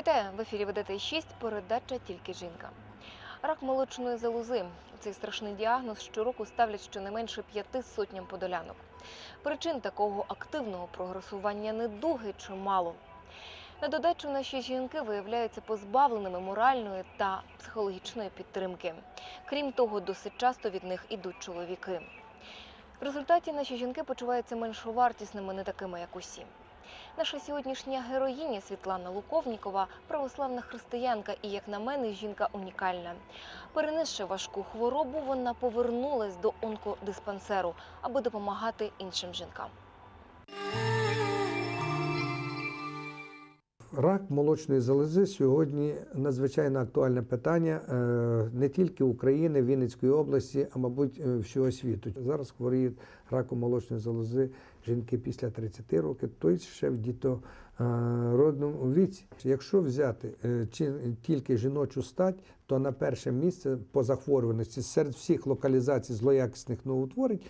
Вітаю в ефірі ведете 6 передача тільки жінка. Рак молочної залози. Цей страшний діагноз щороку ставлять щонайменше п'яти сотням подолянок. Причин такого активного прогресування недуги чимало. На додачу наші жінки виявляються позбавленими моральної та психологічної підтримки. Крім того, досить часто від них ідуть чоловіки. В результаті наші жінки почуваються меншовартісними, не такими, як усі. Наша сьогоднішня героїня Світлана Луковнікова православна християнка і, як на мене, жінка унікальна. Перенесши важку хворобу, вона повернулась до онкодиспансеру, аби допомагати іншим жінкам. Рак молочної залози сьогодні надзвичайно актуальне питання е, не тільки України, Вінницької області, а мабуть е, всього світу. Зараз хворіють раком молочної залози жінки після 30 років, тобто ще в дітородному віці. Якщо взяти е, тільки жіночу стать, то на перше місце по захворюваності серед всіх локалізацій злоякісних новоутворень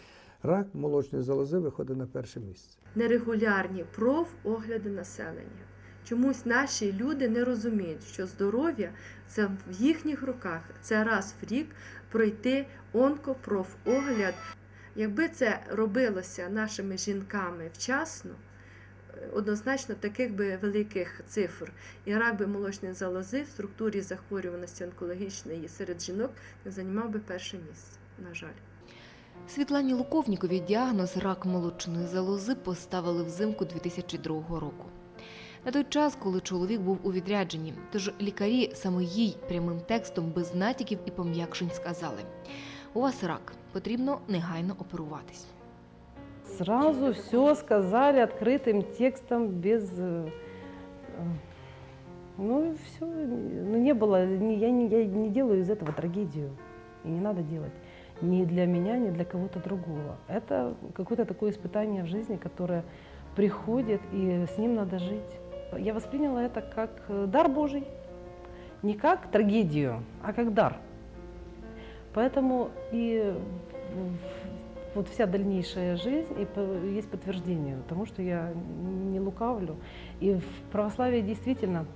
рак молочної залози виходить на перше місце. нерегулярні профогляди населення. Чомусь наші люди не розуміють, що здоров'я це в їхніх руках. Це раз в рік пройти онкопрофогляд. Якби це робилося нашими жінками вчасно, е, однозначно таких би великих цифр і рак би молочної залози в структурі захворюваності онкологічної серед жінок не займав би перше місце. На жаль. Світлані Луковнікові діагноз рак молочної залози поставили взимку 2002 року На той час, коли чоловік був у відрядженні, тож лікарі саме їй прямим текстом без натяків і пом'якшень сказали: у вас рак, потрібно негайно оперуватись. Сразу все сказали открытым текстом, без... э, э, Ну, все, ну, не было, не- я не, я не делаю из этого трагедию. И не надо делать. Ни для меня, ни для кого-то другого. Это какое-то такое испытание в жизни, которое приходит, и с ним надо жить. Я восприняла это как э, дар Божий. Не как трагедию, а как дар. Поэтому и вот вся дальнейшая жизнь и есть подтверждение тому, что я не лукавлю. И в православии действительно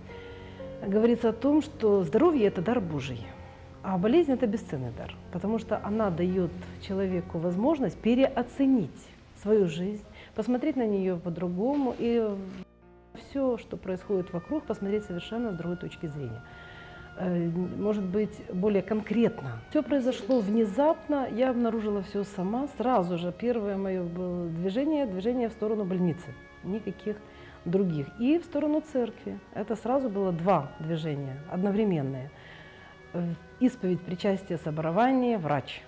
говорится о том, что здоровье – это дар Божий, а болезнь – это бесценный дар, потому что она дает человеку возможность переоценить свою жизнь, посмотреть на нее по-другому и все, что происходит вокруг, посмотреть совершенно с другой точки зрения э, может быть, более конкретно. Все произошло внезапно, я обнаружила все сама. Сразу же первое мое было движение, движение в сторону больницы, никаких других. И в сторону церкви. Это сразу было два движения, одновременные. Э, Исповедь, причастие, соборование, врач.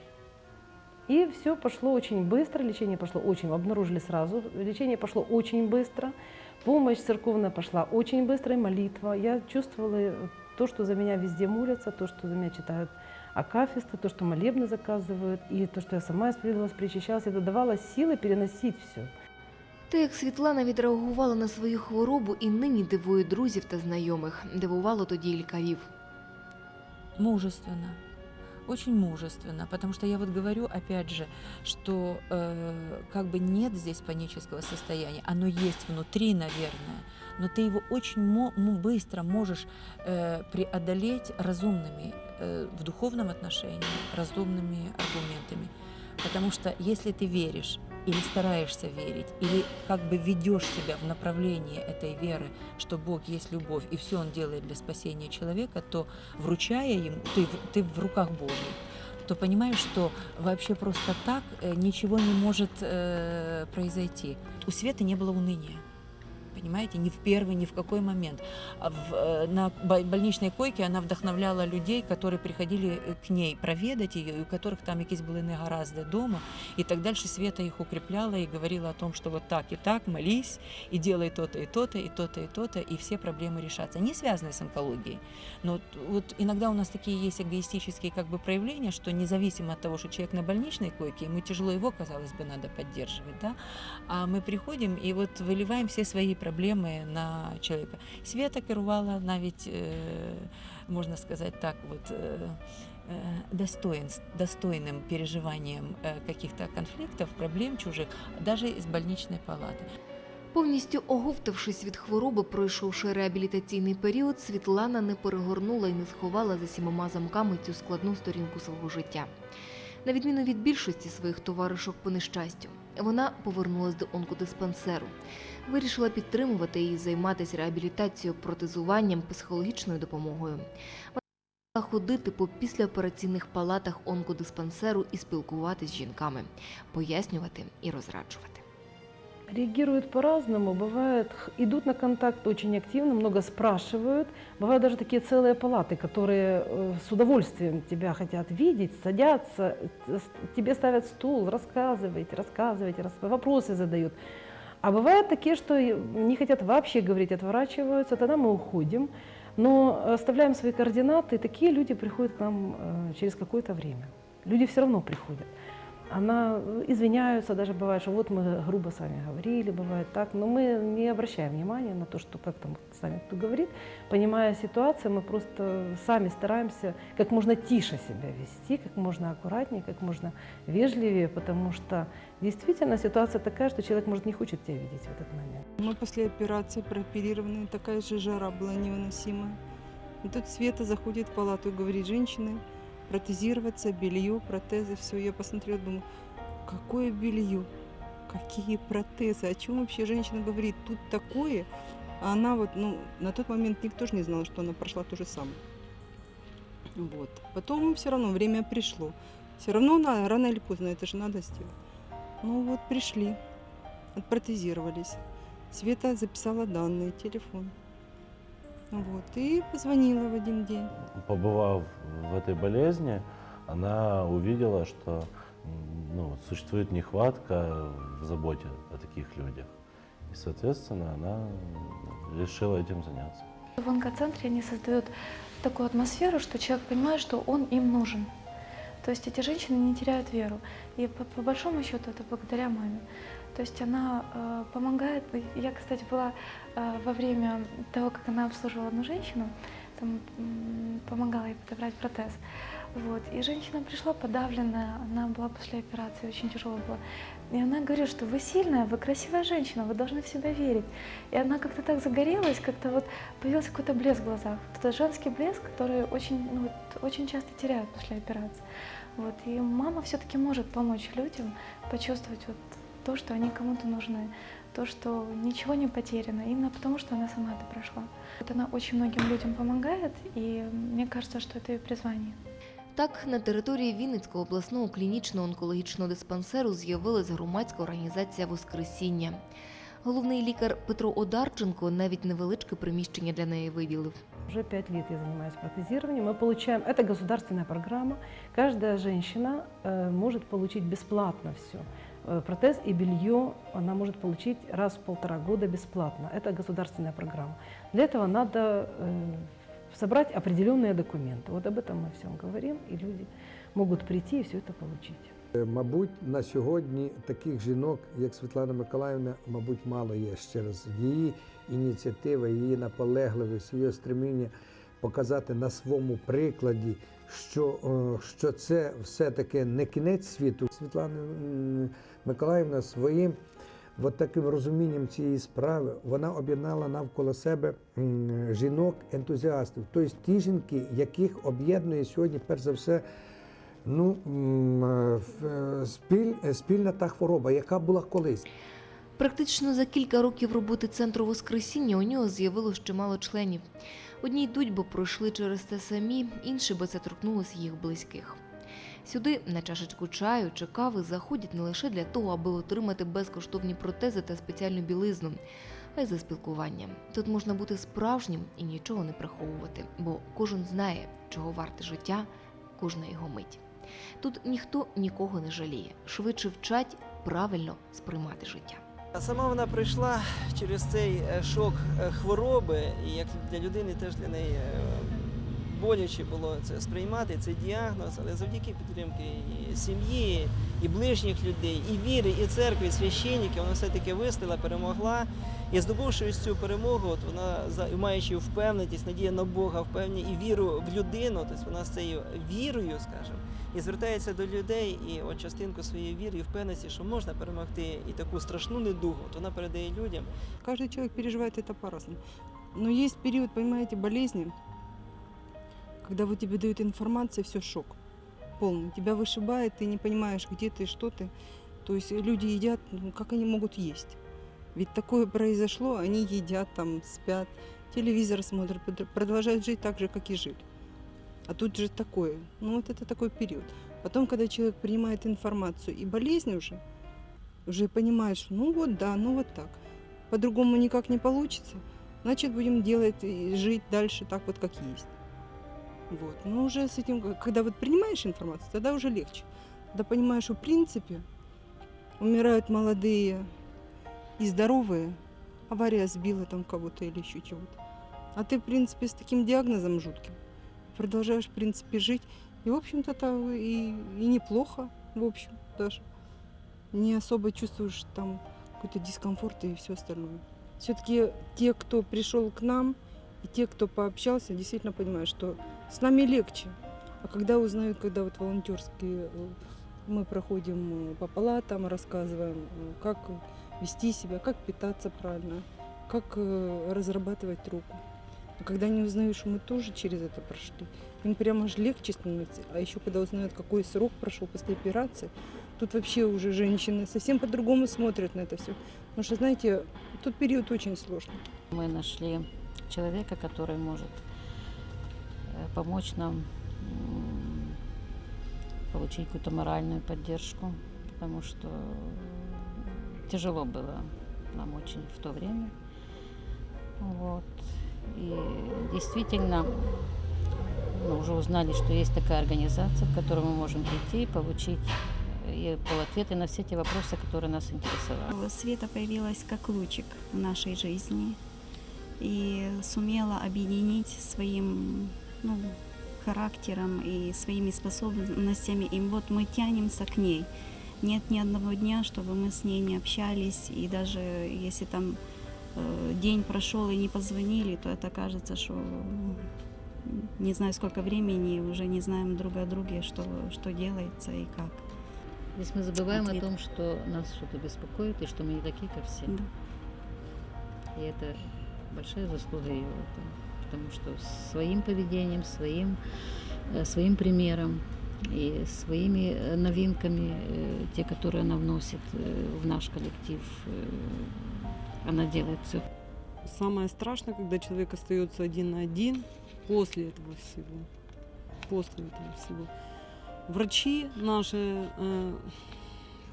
И все пошло очень быстро, лечение пошло очень, обнаружили сразу, лечение пошло очень быстро, помощь церковная пошла очень быстро, и молитва. Я чувствовала э, то, что за меня везде молятся, то, что за меня читают акафисты, то, что молебны заказывают, и то, что я сама исповедовалась, причащалась, это давало силы переносить все. Те, як Світлана відреагувала на свою хворобу і нині дивує друзів та знайомих, дивувало тоді й лікарів. мужественно. Очень мужественно, потому что я вот говорю, опять же, что э, как бы нет здесь панического состояния, оно есть внутри, наверное, но ты его очень мо- м- быстро можешь э, преодолеть разумными, э, в духовном отношении, разумными аргументами. Потому что если ты веришь или стараешься верить, или как бы ведешь себя в направлении этой веры, что Бог есть любовь, и все Он делает для спасения человека, то вручая ему, ты, в- ты в руках Божьих, то понимаешь, что вообще просто так э, ничего не может э, произойти. У Светы не было уныния. Понимаете, ни в первый, ни в какой момент. А в, э, на бо- больничной койке она вдохновляла людей, которые приходили э, к ней проведать ее, у которых там якісь були негаразди дома. И так дальше Света их укрепляла и говорила о том, что вот так и так, молись, и делай то-то и то-то, и то-то и то-то, и все проблемы решатся. Не связанные с онкологией. Но вот иногда у нас такие есть эгоистические как бы проявления, что независимо от того, что человек на больничной койке, ему тяжело его, казалось бы, надо поддерживать, да, а мы приходим и вот выливаем все свои проблемы на человека. Света керувала навіть, е, можна сказати так, вот, е, э, достоинств, достойным переживанием э, каких-то конфликтов, проблем чужих, даже из больничной палаты. Повністю оговтавшись від хвороби, пройшовши реабілітаційний період, Світлана не перегорнула і не сховала за сімома замками цю складну сторінку свого життя. На відміну від більшості своїх товаришок по нещастю, вона повернулась до онкодиспансеру, вирішила підтримувати і займатися реабілітацією, протезуванням, психологічною допомогою. Вона ходити по післяопераційних палатах онкодиспансеру і спілкуватися з жінками, пояснювати і розраджувати. Реагируют по-разному. Бывает, х- идут на контакт очень активно, много спрашивают. Бывают даже такие целые палаты, которые э, с удовольствием тебя хотят видеть, садятся, э, с- тебе ставят стул, рассказывайте, рассказывайте, рас- вопросы задают. А бывают такие, что и не хотят вообще говорить, отворачиваются, тогда мы уходим, но оставляем свои координаты, и такие люди приходят к нам э, через какое-то время. Люди все равно приходят. Она э, извиняются, даже бывает, что вот мы грубо с вами говорили, бывает так, но мы не обращаем внимания на то, что как там с вами кто говорит. Понимая ситуацию, мы просто сами стараемся как можно тише себя вести, как можно аккуратнее, как можно вежливее, потому что действительно ситуация такая, что человек, может, не хочет тебя видеть в этот момент. Мы после операции прооперированы, такая же жара была невыносимая. И тут Света заходит в палату и говорит, женщины, протезироваться, белье, протезы, все. Я посмотрела, думаю, какое белье, какие протезы, о чем вообще женщина говорит, тут такое. А она вот, ну, на тот момент никто же не знал, что она прошла то же самое. Вот. Потом все равно время пришло. Все равно на- рано или поздно это же надо сделать. Ну вот пришли, отпротезировались. Света записала данные, телефон. Вот, и позвонила в один день. побывав в этой болезни, она увидела, что ну, существует нехватка в заботе о таких людях. И, соответственно, она решила этим заняться. В онкоцентре они создают такую атмосферу, что человек понимает, что он им нужен. То есть эти женщины не теряют веру. И по, по большому счету это благодаря маме. То есть она э, помогает. Я, кстати, была э, во время того, как она обслуживала одну женщину, там, помогала ей подобрать протез. Вот. И женщина пришла подавленная, она была после операции, очень тяжело было. И она говорит, что вы сильная, вы красивая женщина, вы должны в себя верить. И она как-то так загорелась, как-то вот появился какой-то блеск в глазах. Вот Это женский блеск, который очень, ну, вот, очень часто теряют после операции. Вот. И мама все-таки может помочь людям почувствовать вот то, что они кому-то нужны, то, что ничего не потеряно, именно потому, что она сама это прошла. Вот она очень многим людям помогает, и мне кажется, что это ее призвание. Так, на території Вінницького обласного клінічного онкологічного диспансеру з'явилась громадська організація Воскресіння. Головний лікар Петро Одарченко навіть невеличке приміщення для неї виділив. Уже пять лет я занимаюсь протезированием. Мы получаем, это государственная программа. Каждая женщина э, может получить бесплатно все. Протез и белье она может получить раз в полтора года бесплатно. Это государственная программа. Для этого надо э, собрать определенные документы. Вот об этом мы всем говорим, и люди могут прийти и все это получить. Е, Мабуть, на сьогодні таких жінок, як Світлана Миколаївна, мабуть, мало є через її ініціатива, її наполегливість, її стремління показати на своєму прикладі, що, е, що це все-таки не кінець світу. Світлана Миколаївна своїм от таким розумінням цієї справи вона об'єднала навколо себе жінок-ентузіастів, тобто ті жінки, яких об'єднує сьогодні, перш за все, Ну, е, е, спіль, спільна та хвороба, яка була колись. Практично за кілька років роботи центру Воскресіння у нього з'явилось чимало членів. Одні йдуть, бо пройшли через те самі, інші, бо це торкнулося їх близьких. Сюди на чашечку чаю чи кави заходять не лише для того, аби отримати безкоштовні протези та спеціальну білизну, а й за спілкуванням. Тут можна бути справжнім і нічого не приховувати, бо кожен знає, чого варте життя, кожна його мить. Тут ніхто нікого не жаліє, швидше вчать правильно сприймати життя. А Сама вона прийшла через цей е, шок е, хвороби, і як для людини теж для неї е, боляче було це сприймати, цей діагноз, але завдяки підтримки і сім'ї, і ближніх людей, і віри, і церкви, і священників, вона все-таки вистояла, перемогла. І здобувши ось цю перемогу, от вона маючи впевненість, надія на Бога, впевнені і віру в людину, тобто вона з цією вірою, скажімо, і звертається до людей, і от частинку своєї віри і впевненості, що можна перемогти і таку страшну недугу, от вона передає людям. Каждый человек переживает это по-разному. Но есть период, понимаете, болезни, когда вот тебе дают информацию, все шок полный. Тебя вышибает, ты не понимаешь, где ты, что ты. То есть люди едят, ну, как они могут есть? Ведь такое произошло, они едят, там, спят, телевизор смотрят, продолжают жить так же, как и жили. А тут же такое. Ну вот это такой период. Потом, когда человек принимает информацию и болезнь уже, уже понимает, что ну вот да, ну вот так. По-другому никак не получится. Значит, будем делать и жить дальше так вот, как есть. Вот. Но уже с этим, когда вот принимаешь информацию, тогда уже легче. Тогда понимаешь, что в принципе умирают молодые и здоровые. Авария сбила там кого-то или еще чего-то. А ты, в принципе, с таким диагнозом жутким продолжаешь, в принципе, жить. И, в общем-то, то и, и неплохо, в общем, даже. Не особо чувствуешь там какой-то дискомфорт и все остальное. Все-таки те, кто пришел к нам, и те, кто пообщался, действительно понимают, что с нами легче. А когда узнают, когда вот волонтерские э, мы проходим э, по палатам, рассказываем, э, как вести себя, как питаться правильно, как разрабатывать руку. А когда они узнают, что мы тоже через это прошли, им прямо аж легче становится. А еще когда узнают, какой срок прошел после операции, тут вообще уже женщины совсем по-другому смотрят на это все. Потому что, знаете, тот период очень сложный. Мы нашли человека, который может помочь нам получить какую-то моральную поддержку, потому что тяжело было нам очень в то время. Вот. И действительно, мы уже узнали, что есть такая организация, в которую мы можем прийти и получить э, и пол- ответы на все те вопросы, которые нас интересовали. Света появилась как лучик в нашей жизни и сумела объединить своим ну, характером и своими способностями. И вот мы тянемся к ней. Нет ни одного дня, чтобы мы с ней не общались. И даже если там э, день прошел и не позвонили, то это кажется, что м, не знаю сколько времени, уже не знаем друг о друге, что, что делается и как. Здесь мы забываем Ответ. о том, что нас что-то беспокоит и что мы не такие, как все. Да. И это большая заслуга ее, это- потому что своим поведением, своим, э, своим примером и своими э, новинками, э, те, которые она вносит э, в наш коллектив, э, она делает все Самое страшное, когда человек остается один на один после этого всего. После этого всего. Врачи наши, э,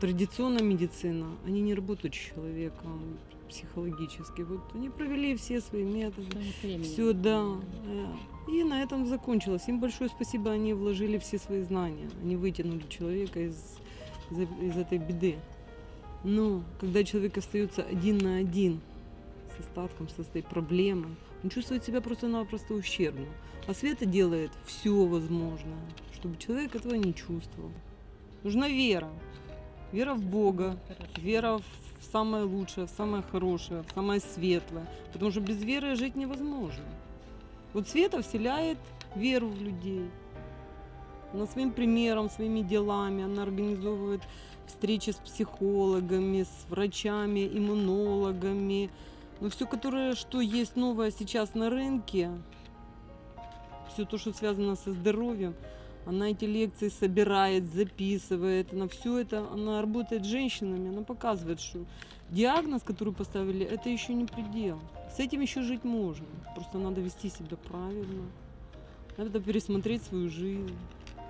традиционная медицина, они не работают с человеком Психологически. Вот они провели все свои методы. Все, да. И на этом закончилось. Им большое спасибо, они вложили все свои знания. Они вытянули человека из, из, из этой беды. Но когда человек остается один на один с остатком, со своей проблемой, он чувствует себя просто-напросто ущербно. А Света делает все возможное, чтобы человек этого не чувствовал. Нужна вера. Вера в Бога, вера в самое лучшее, в самое хорошее, в самое светлое. Потому что без веры жить невозможно. Вот Света вселяет веру в людей. Она своим примером, своими делами, она организовывает встречи с психологами, с врачами, иммунологами. Ну, все, которое, что есть новое сейчас на рынке, все то, что связано со здоровьем, она эти лекции собирает, записывает, она все это, она работает с женщинами, она показывает, что диагноз, который поставили, это еще не предел. С этим еще жить можно. Просто надо вести себя правильно. Надо пересмотреть свою жизнь.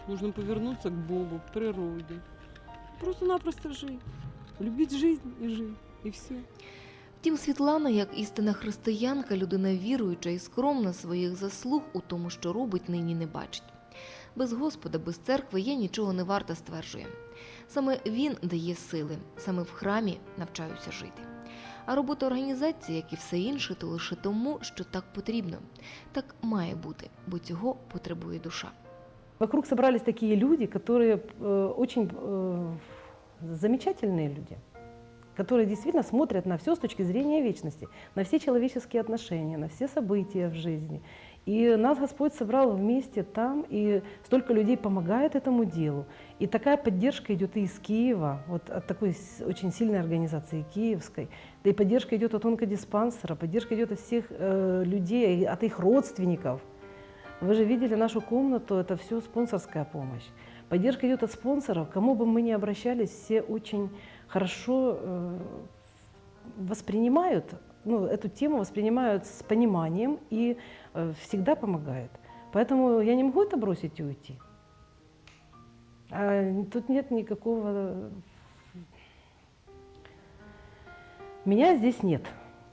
Нужно повернуться к Богу, к природе. Просто-напросто жить. Любить жизнь и жить. И все. Втім, Світлана, як істинна християнка, людина віруюча і скромна своїх заслуг у тому, що робить, нині не бачить. Без Господа, без церкви я нічого не варта, стверджує. Саме він дає сили, саме в храмі навчаюся жити. А робота організації, як і все інше, то лише тому, що так потрібно. Так має бути, бо цього потребує душа. Вокруг собрались такие люди, которые э, очень э, замечательные люди. которые действительно смотрят на все с точки зрения вечности, на все человеческие отношения, на все события в жизни. И нас Господь собрал вместе там, и столько людей помогает этому делу. И такая поддержка идет и из Киева, вот от такой с- очень сильной организации киевской. Да и поддержка идет от онкодиспансера, поддержка идет от всех э, людей, от их родственников. Вы же видели нашу комнату, это все спонсорская помощь. Поддержка идет от спонсоров. Кому бы мы ни обращались, все очень хорошо э, воспринимают, ну, эту тему воспринимают с пониманием и э, всегда помогают. Поэтому я не могу это бросить и уйти. А тут нет никакого... Меня здесь нет.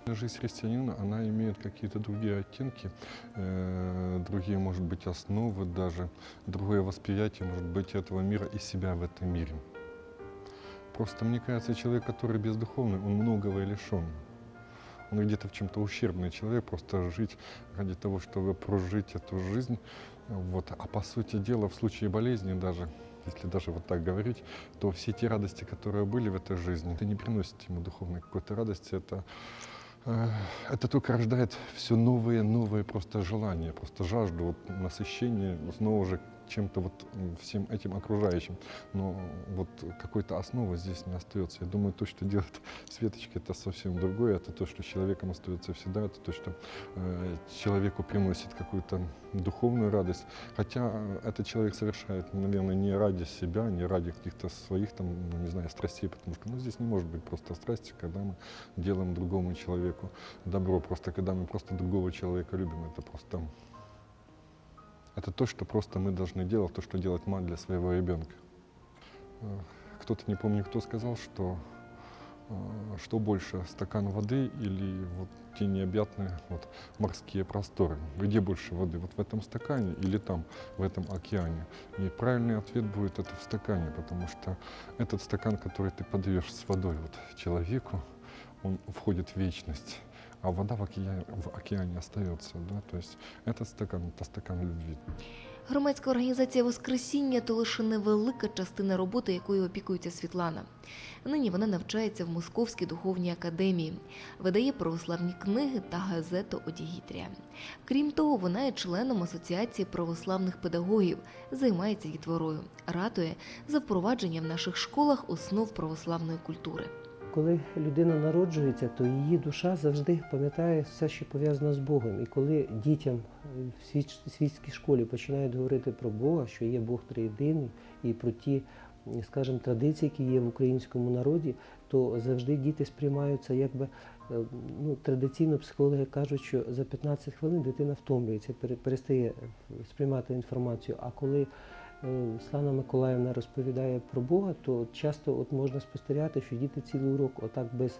Жизнь христианина, она имеет какие-то другие оттенки, э, другие, может быть, основы даже, другое восприятие, может быть, этого мира и себя в этом мире. Просто, мне кажется, человек, который бездуховный, он многого и лишен. Он где-то в чем-то ущербный человек, просто жить ради того, чтобы прожить эту жизнь. Вот. А по сути дела, в случае болезни даже, если даже вот так говорить, то все те радости, которые были в этой жизни, это не приносит ему духовной какой-то радости, это Э, это только рождает все новые, новые просто желания, просто жажду вот, насыщения снова же чем-то вот всем этим окружающим. Но вот какой-то основы здесь не остается. Я думаю, то, что делает Светочка, это совсем другое. Это то, что человеком остается всегда. Это то, что э, человеку приносит какую-то духовную радость. Хотя э, этот человек совершает, наверное, не ради себя, не ради каких-то своих там, ну, не знаю, страстей, потому что ну, здесь не может быть просто страсти, когда мы делаем другому человеку добро. Просто когда мы просто другого человека любим, это просто это то, что просто мы должны делать, то, что делает мать для своего ребенка. Э, Кто-то, не помню, кто сказал, что э, что больше, стакан воды или вот те необъятные вот, морские просторы? Где больше воды? Вот в этом стакане или там, в этом океане? И правильный ответ будет это в стакане, потому что этот стакан, который ты подаешь с водой вот, человеку, он входит в вечность, а вода в океане, в океане остается. Да? То есть этот стакан – это стакан любви. Громадська організація Воскресіння то лише невелика частина роботи, якою опікується Світлана. Нині вона навчається в Московській духовній академії, видає православні книги та газету Одігітрія. Крім того, вона є членом Асоціації православних педагогів, займається дітворою, ратує за впровадження в наших школах основ православної культури. Коли людина народжується, то її душа завжди пам'ятає все, що пов'язано з Богом. І коли дітям в світській школі починають говорити про Бога, що є Бог триєдиний, і про ті, скажімо, традиції, які є в українському народі, то завжди діти сприймаються якби. е, Ну, традиційно психологи кажуть, що за 15 хвилин дитина втомлюється, перестає сприймати інформацію. А коли Слана Миколаївна розповідає про Бога, то часто от можна спостерігати, що діти цілий урок отак без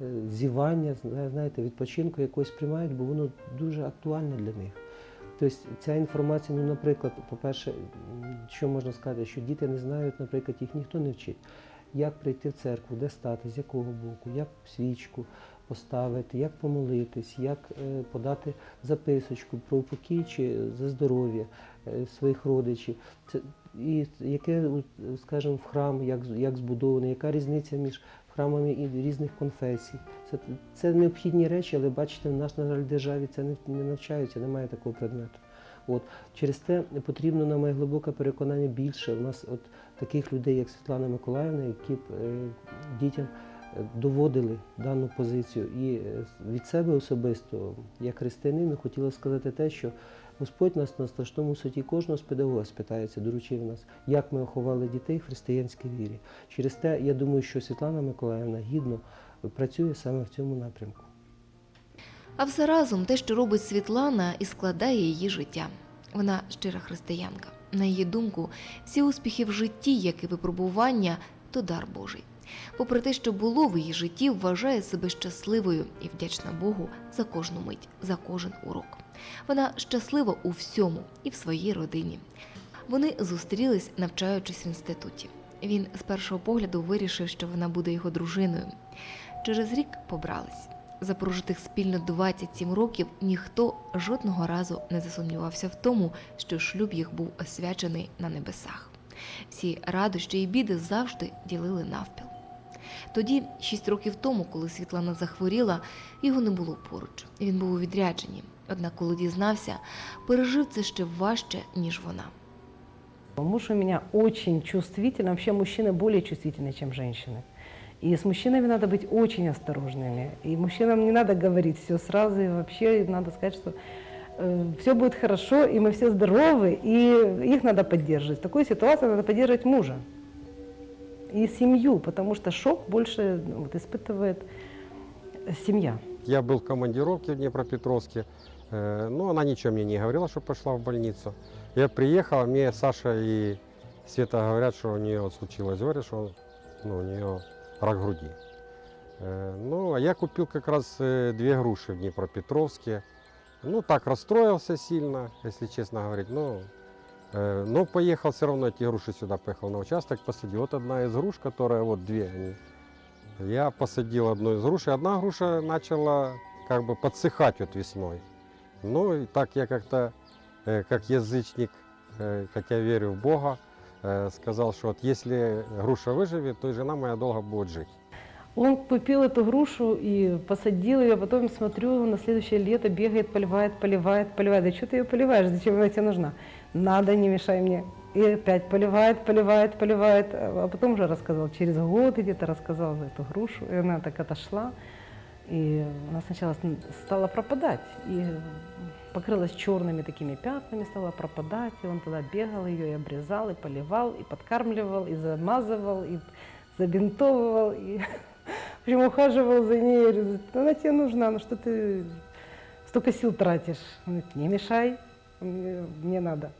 е, зівання, знаєте, відпочинку якось приймають, бо воно дуже актуальне для них. Тобто ця інформація, ну, наприклад, по-перше, що можна сказати, що діти не знають, наприклад, їх ніхто не вчить, як прийти в церкву, де стати, з якого боку, як свічку поставити, як помолитись, як е, подати записочку про упокій чи за здоров'я своїх родичів. Це, і яке, от, скажімо, в храм, як, як збудований, яка різниця між храмами і різних конфесій. Це, це необхідні речі, але бачите, в нас, на жаль, державі це не, не навчаються, немає такого предмету. От. Через те потрібно, на моє глибоке переконання, більше. У нас от таких людей, як Світлана Миколаївна, які б е, дітям е, доводили дану позицію. І е, від себе особисто, як християнину, хотіла сказати те, що Господь нас на страшному суді кожного з педагога спитається, доручив нас, як ми оховали дітей в християнській вірі. Через те, я думаю, що Світлана Миколаївна гідно працює саме в цьому напрямку. А все разом те, що робить Світлана, і складає її життя. Вона щира християнка. На її думку, всі успіхи в житті, як і випробування, то дар Божий. Попри те, що було в її житті, вважає себе щасливою і вдячна Богу за кожну мить, за кожен урок. Вона щаслива у всьому і в своїй родині. Вони зустрілись, навчаючись в інституті. Він з першого погляду вирішив, що вона буде його дружиною. Через рік побрались. За прожитих спільно 27 років ніхто жодного разу не засумнівався в тому, що шлюб їх був освячений на небесах. Всі радощі і біди завжди ділили навпіл. Тоді, шість років тому, коли Світлана захворіла, його не було поруч. Він був у відрядженні. Однак, коли дізнався, пережив це ще важче, ніж вона. Муж у меня очень чувствительный, вообще мужчины более чувствительны, чем женщины. И с мужчинами надо быть очень осторожными. И мужчинам не надо говорить все сразу, и вообще надо сказать, что все будет хорошо, и мы все здоровы, и их надо поддерживать. В такой ситуации надо поддерживать мужа и семью, потому что шок больше ну, вот, испытывает семья. Я был в командировке в Днепропетровске, э, но она ничего мне не говорила, что пошла в больницу. Я приехал, мне Саша и Света говорят, что у нее вот случилось горе, что ну, у нее рак груди. Э, Ну, а я купил как раз э, две груши в Днепропетровске. Ну, так расстроился сильно, если честно говорить. Ну, э, но поехал все равно эти груши сюда, поехал на участок, посадил. Вот одна из груш, которая, вот две они, я посадил одну из груш, и одна груша начала как бы подсыхать вот весной. Ну и так я как-то, э, как язычник, э, хотя верю в Бога, э, сказал, что вот если груша выживет, то и жена моя долго будет жить. Он купил эту грушу и посадил ее, потом смотрю, на следующее лето бегает, поливает, поливает, поливает. Да что ты ее поливаешь, зачем она тебе нужна? Надо, не мешай мне. И опять поливает, поливает, поливает. А потом уже рассказал, через год где-то рассказал за эту грушу. И она так отошла. И она сначала с- стала пропадать. И покрылась черными такими пятнами, стала пропадать. И он тогда бегал ее и обрезал, и поливал, и подкармливал, и замазывал, и забинтовывал. И в общем, ухаживал за ней. Я говорю, «Ну, она тебе нужна, ну что ты столько сил тратишь? Он говорит, не мешай, мне, мне надо.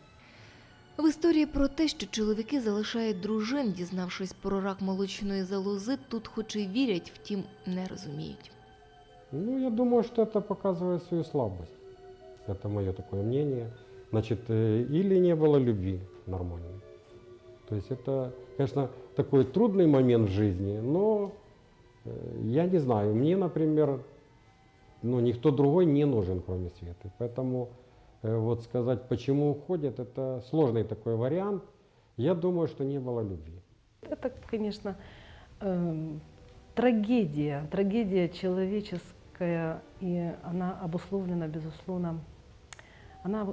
В історії про те, що чоловіки залишають дружин, дізнавшись про рак молочної залози, тут хоч і вірять, втім не розуміють. Ну, я думаю, что это показывает свою слабость. Это мое такое мнение. Значит, э, или не было любви нормальной. То есть это, конечно, такой трудный момент в жизни, но э, я не знаю, мне, например, ну, никто другой не нужен, кроме Светы. Поэтому э, вот сказать, почему уходят, это сложный такой вариант. Я думаю, что не было любви. Это, конечно, эм, трагедия, трагедия человеческая, и она обусловлена, безусловно, она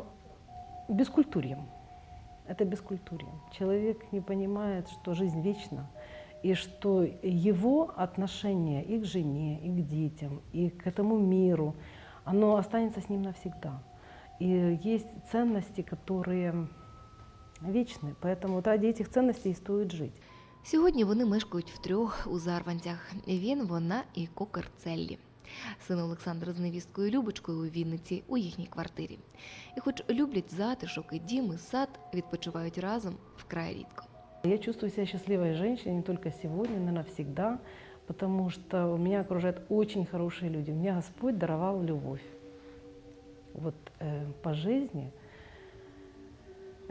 бескультурьем. Это бескультурье. Человек не понимает, что жизнь вечна, и что его отношение и к жене, и к детям, и к этому миру, оно останется с ним навсегда. И есть ценности, которые вечны, поэтому вот ради этих ценностей и стоит жить. Сьогодні вони мешкають втрьох у Зарванцях. Він, вона і кокер Целлі. Син Олександр з невісткою Любочкою у Вінниці у їхній квартирі. І хоч люблять затишок і дім, і сад, відпочивають разом вкрай рідко. Я чувствую себя счастливой женщиной не только сегодня, но навсегда, потому что меня окружают очень хорошие люди. Мне Господь даровал любовь. Вот э, по жизни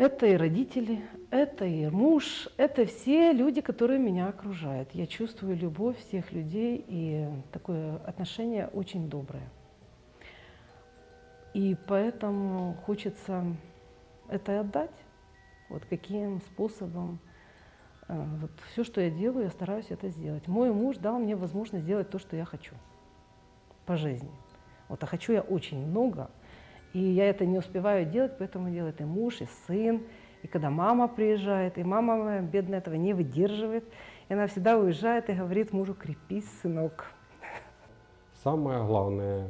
это и родители, это и муж, это все люди, которые меня окружают. Я чувствую любовь всех людей, и такое отношение очень доброе. И поэтому хочется это отдать. Вот каким способом. Э, Вот все, что я делаю, я стараюсь это сделать. Мой муж дал мне возможность сделать то, что я хочу по жизни. Вот, а хочу я очень много, и я это не успеваю делать, поэтому делает и муж, и сын, и когда мама приезжает, и мама моя бедная этого не выдерживает, и она всегда уезжает и говорит мужу, крепись, сынок. Самое главное,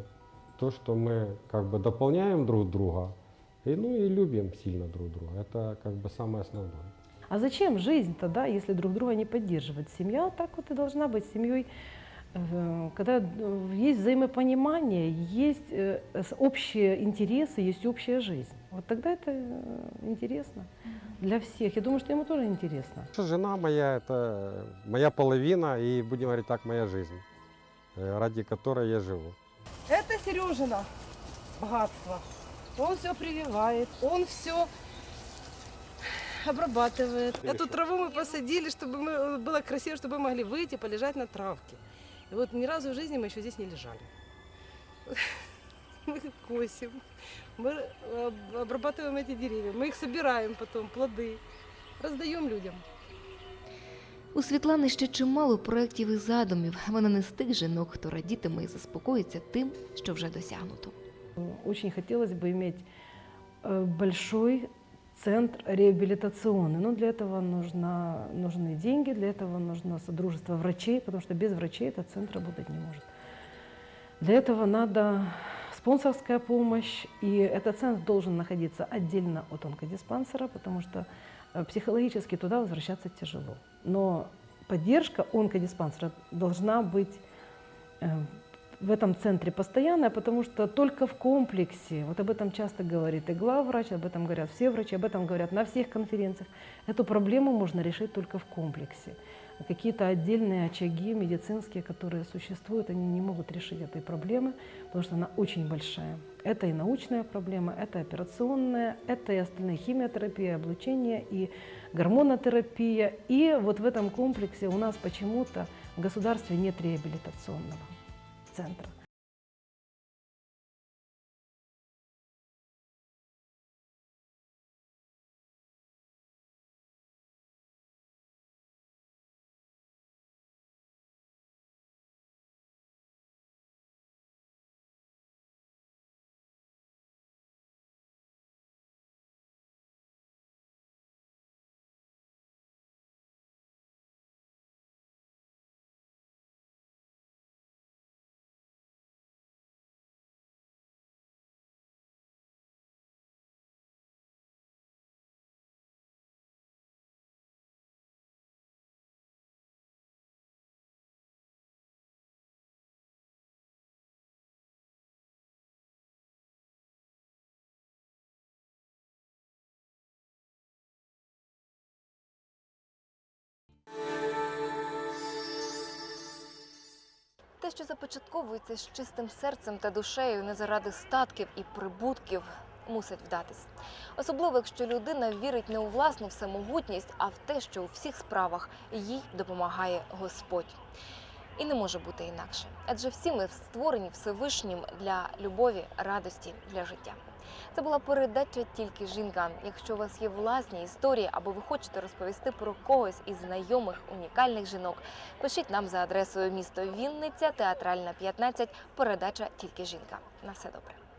то, что мы как бы дополняем друг друга, и, ну и любим сильно друг друга. Это как бы самое основное. А зачем жизнь тогда, если друг друга не поддерживать? Семья так вот и должна быть семьей, когда э, есть взаимопонимание, есть э, общие интересы, есть общая жизнь. Вот тогда это э, интересно для всех. Я думаю, что ему тоже интересно. Жена моя – это моя половина, и, будем говорить так, моя жизнь, э, ради которой я живу. Это Сережина богатство. Он все прививает, он все обрабатывает. Эту траву мы посадили, чтобы мы, э, было красиво, чтобы мы могли выйти, полежать на травке. И вот ни разу в жизни мы еще здесь не лежали. Мы их косим, мы э, обрабатываем эти деревья, мы их собираем потом, плоды, раздаем людям. У Світлани ще чимало проєктів і задумів. Вона не з тих жінок, хто радітиме і заспокоїться тим, що вже досягнуто. Очень хотелось бы иметь э, большой центр реабилитационный. Но для этого нужна, нужны деньги, для этого нужно содружество врачей, потому что без врачей этот центр работать не может. Для этого надо спонсорская помощь, и этот центр должен находиться отдельно от онкодиспансера, потому что э, психологически туда возвращаться тяжело. Но поддержка онкодиспансера должна быть э, в этом центре постоянная, потому что только в комплексе, вот об этом часто говорит и главврач, об этом говорят все врачи, об этом говорят на всех конференциях, эту проблему можно решить только в комплексе. Какие-то отдельные очаги медицинские, которые существуют, они не могут решить этой проблемы, потому что она очень большая. Это и научная проблема, это операционная, это и остальные химиотерапия, облучение, и гормонотерапия. И вот в этом комплексе у нас почему-то в государстве нет реабилитационного центра. Що започатковується з чистим серцем та душею, не заради статків і прибутків, мусить вдатись. Особливо, якщо людина вірить не у власну всемогутність, а в те, що у всіх справах їй допомагає Господь. І не може бути інакше. Адже всі ми створені Всевишнім для любові, радості, для життя. Це була передача тільки жінка. Якщо у вас є власні історії або ви хочете розповісти про когось із знайомих унікальних жінок, пишіть нам за адресою місто Вінниця, театральна 15, передача тільки жінка. На все добре.